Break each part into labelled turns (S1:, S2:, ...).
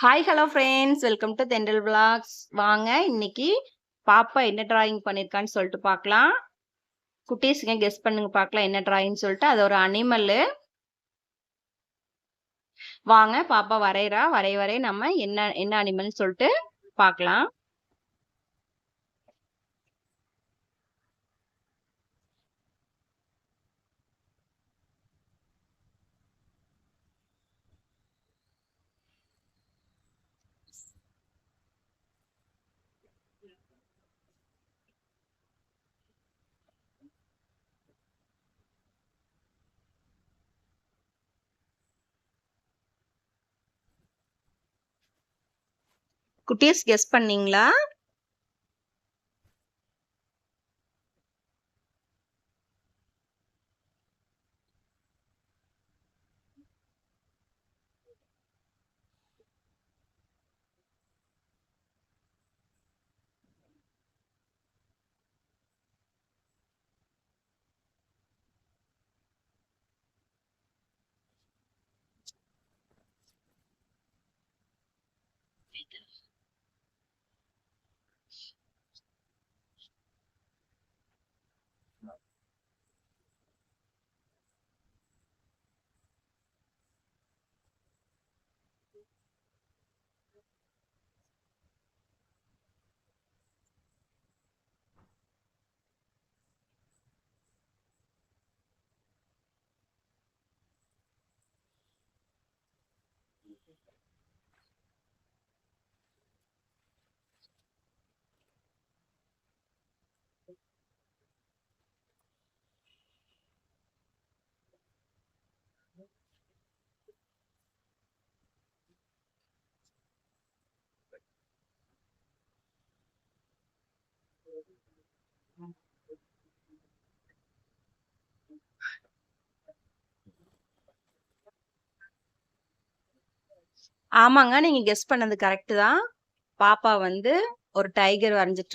S1: Hi hello friends welcome to Thendral vlogs வாங்க இன்னைக்கு பாப்பா என்ன டிராயிங் பண்ணியிருக்கான்னு சொல்லிட்டு பார்க்கலாம். குட்டீஸுங்க கெஸ் பண்ணுங்க பார்க்கலாம் என்ன டிராயிங்னு சொல்லிட்டு. அது ஒரு அனிமல்லு வாங்க பாப்பா வரைகிறா வரைய வரைய நம்ம என்ன என்ன அனிமல்னு சொல்லிட்டு பார்க்கலாம். குட்டீஸ் கெஸ் பண்ணீங்களா? ஆமாங்க. நீங்க கெஸ் பண்ணது கரெக்ட் தான். பாப்பா வந்து ஒரு டைகர் வரைஞ்சிட்டு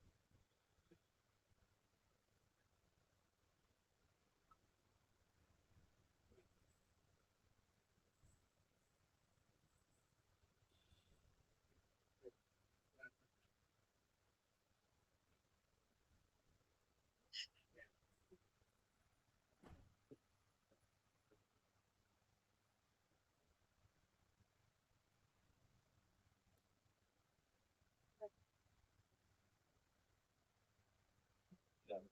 S1: இருக்கா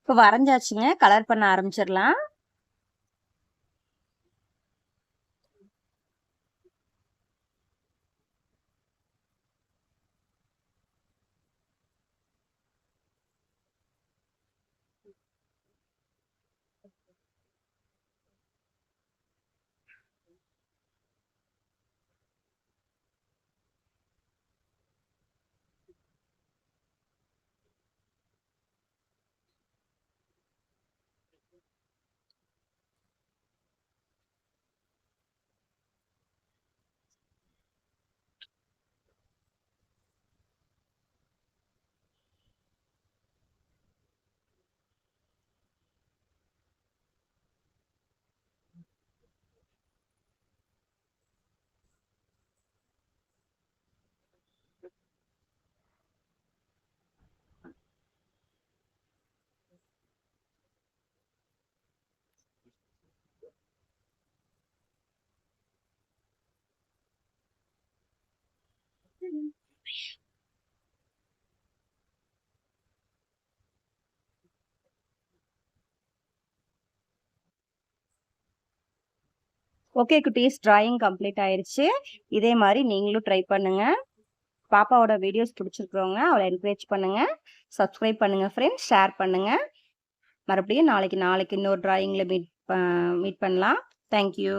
S1: இப்போ வரைஞ்சாச்சுங்க. கலர் பண்ண ஆரம்பிச்சிடலாம். ஓகே குட்டீஸ் ட்ராயிங் கம்ப்ளீட் ஆயிடுச்சு இதே மாதிரி நீங்களும் ட்ரை பண்ணுங்கள் பாப்பாவோட வீடியோஸ் பிடிச்சிருக்கிறவங்க அவளை என்கரேஜ் பண்ணுங்கள் சப்ஸ்கிரைப் பண்ணுங்கள் ஃப்ரெண்ட்ஸ் ஷேர் பண்ணுங்கள் மறுபடியும் நாளைக்கு நாளைக்கு இன்னொரு ட்ராயிங்கில் மீட் மீட் பண்ணலாம். Thank you